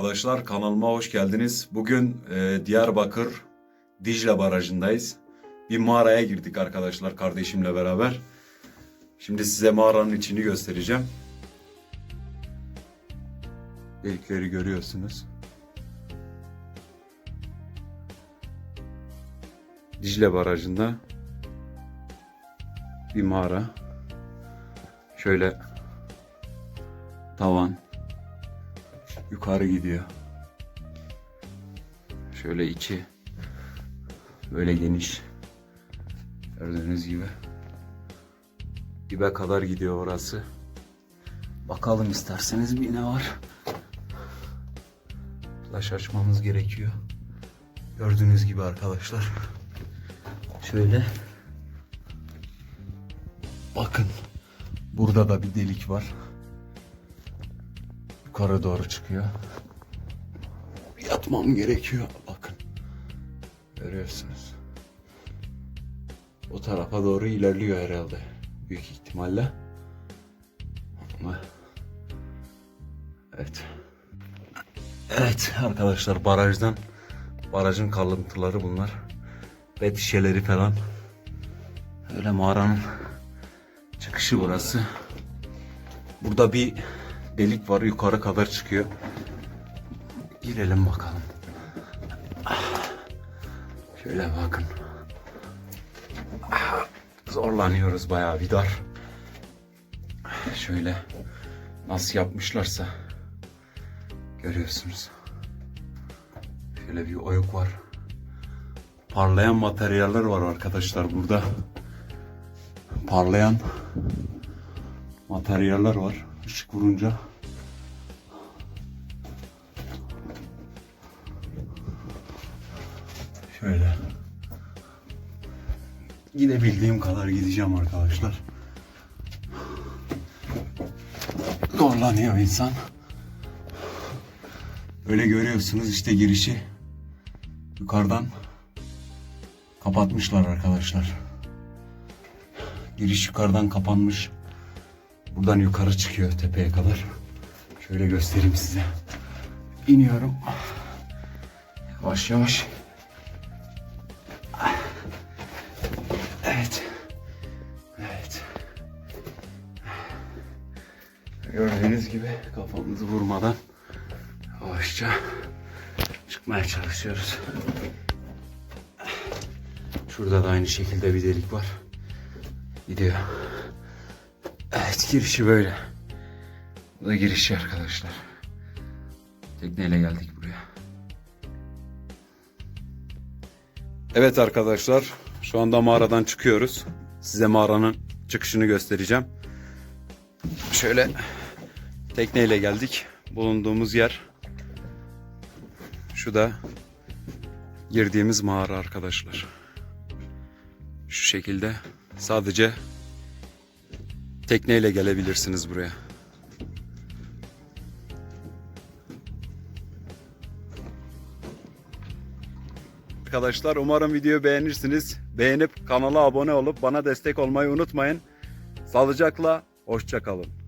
Arkadaşlar kanalıma hoş geldiniz. Bugün e, Diyarbakır Dicle Barajı'ndayız. Bir mağaraya girdik arkadaşlar kardeşimle beraber. Şimdi size mağaranın içini göstereceğim. Delikleri görüyorsunuz. Dicle Barajı'nda bir mağara. Şöyle tavan yukarı gidiyor. Şöyle içi böyle geniş. Gördüğünüz gibi. Dibe kadar gidiyor orası. Bakalım isterseniz bir ne var. Flash açmamız gerekiyor. Gördüğünüz gibi arkadaşlar. Şöyle. Bakın. Burada da bir delik var. Yukarı doğru çıkıyor. Yatmam gerekiyor. Bakın. Görüyorsunuz. O tarafa doğru ilerliyor herhalde. Büyük ihtimalle. Ama... Evet. Evet arkadaşlar barajdan barajın kalıntıları bunlar. Ve şişeleri falan. Öyle mağaranın çıkışı burası. Burada bir delik var yukarı kadar çıkıyor. Girelim bakalım. Şöyle bakın. Ah, Zorlanıyoruz bayağı bir dar. Şöyle nasıl yapmışlarsa görüyorsunuz. Şöyle bir oyuk var. Parlayan materyaller var arkadaşlar burada. Parlayan materyaller var. Işık vurunca gidebildiğim kadar gideceğim arkadaşlar. Zorlanıyor insan. Böyle görüyorsunuz işte girişi yukarıdan kapatmışlar arkadaşlar. Giriş yukarıdan kapanmış. Buradan yukarı çıkıyor tepeye kadar. Şöyle göstereyim size. İniyorum. Yavaş yavaş. Gördüğünüz gibi kafamızı vurmadan yavaşça çıkmaya çalışıyoruz. Şurada da aynı şekilde bir delik var. Gidiyor. Evet girişi böyle. Bu da girişi arkadaşlar. Tekneyle geldik buraya. Evet arkadaşlar şu anda mağaradan çıkıyoruz. Size mağaranın çıkışını göstereceğim. Şöyle tekneyle geldik. Bulunduğumuz yer şu da girdiğimiz mağara arkadaşlar. Şu şekilde sadece tekneyle gelebilirsiniz buraya. Arkadaşlar umarım videoyu beğenirsiniz. Beğenip kanala abone olup bana destek olmayı unutmayın. Sağlıcakla, hoşça kalın.